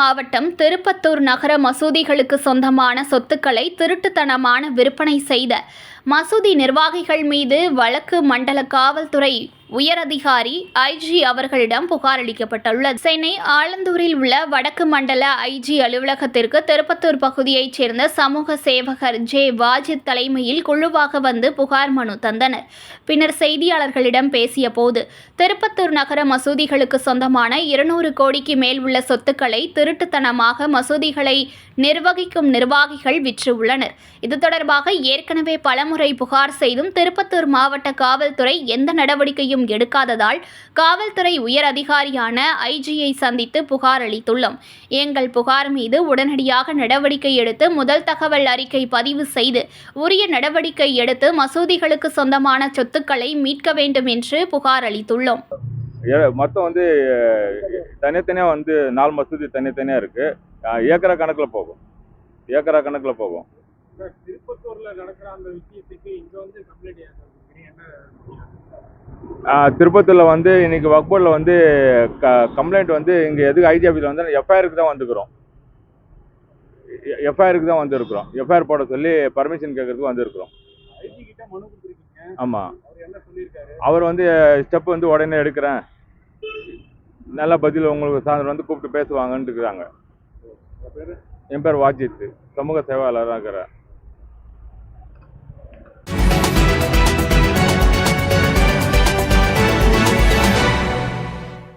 மாவட்டம் திருப்பத்தூர் நகர மசூதிகளுக்கு சொந்தமான சொத்துக்களை திருட்டுத்தனமான விற்பனை செய்த மசூதி நிர்வாகிகள் மீது வழக்கு மண்டல காவல்துறை உயரதிகாரி ஐஜி அவர்களிடம் புகார் அளிக்கப்பட்டுள்ளது. சென்னை ஆலந்தூரில் உள்ள வடக்கு மண்டல ஐஜி அலுவலகத்திற்கு திருப்பத்தூர் பகுதியைச் சேர்ந்த சமூக சேவகர் ஜே வாஜித் தலைமையில் குழுவாக வந்து புகார் மனு தந்தனர். பின்னர் செய்தியாளர்களிடம் பேசிய போது திருப்பத்தூர் நகர மசூதிகளுக்கு சொந்தமான இருநூறு கோடிக்கு மேல் உள்ள சொத்துக்களை திருட்டுத்தனமாக மசூதிகளை நிர்வகிக்கும் நிர்வாகிகள் விற்று உள்ளனர் இது தொடர்பாக ஏற்கனவே பல பலமுறை புகார் செய்தும் திருப்பத்தூர் மாவட்ட காவல்துறை எந்த நடவடிக்கையும் எடுக்காததால் காவல்துறை உயர் அதிகாரியான ஐஜியை சந்தித்து புகார் அளித்துள்ளோம். எங்கள் புகார் மீது உடனடியாக நடவடிக்கை எடுத்து முதல் தகவல் அறிக்கை பதிவு செய்து உரிய நடவடிக்கை எடுத்து மசூதிகளுக்கு சொந்தமான சொத்துக்களை மீட்க வேண்டும் என்று புகார் அளித்துள்ளோம். மொத்தம் வந்து தனித்தனியாக வந்து நாலு மசூதி தனித்தனியாக இருக்குது ஏக்கரா கணக்கில் போகும். ஏக்கரா கணக்கில் போகும். சார் திருப்பத்தூர்ல நடக்கிற அந்த விஷயத்துக்கு இங்க வந்து? என்ன திருப்பத்தூரில் வந்து இன்னைக்கு வக்போர்டில் வந்து க கம்ப்ளைண்ட் வந்து இங்கே எதுக்கு ஐஜி ஆஃபீஸில் வந்து எஃப்ஐஆருக்கு தான் வந்துக்கிறோம் எஃப்ஐஆருக்கு தான் வந்திருக்கிறோம். எஃப்ஐஆர் போட சொல்லி பர்மிஷன் கேட்கறதுக்கு வந்திருக்கிறோம். ஆமாம் அவர் என்ன சொல்லியிருக்காரு? அவர் வந்து ஸ்டெப் வந்து உடனே எடுக்கிறேன். நல்ல பதில் உங்களுக்கு சாயந்தரம் வந்து கூப்பிட்டு பேசுவாங்கன்னு இருக்கிறாங்க. என் பேர் வாஜித். சமூக சேவாளராக இருக்கிறேன்.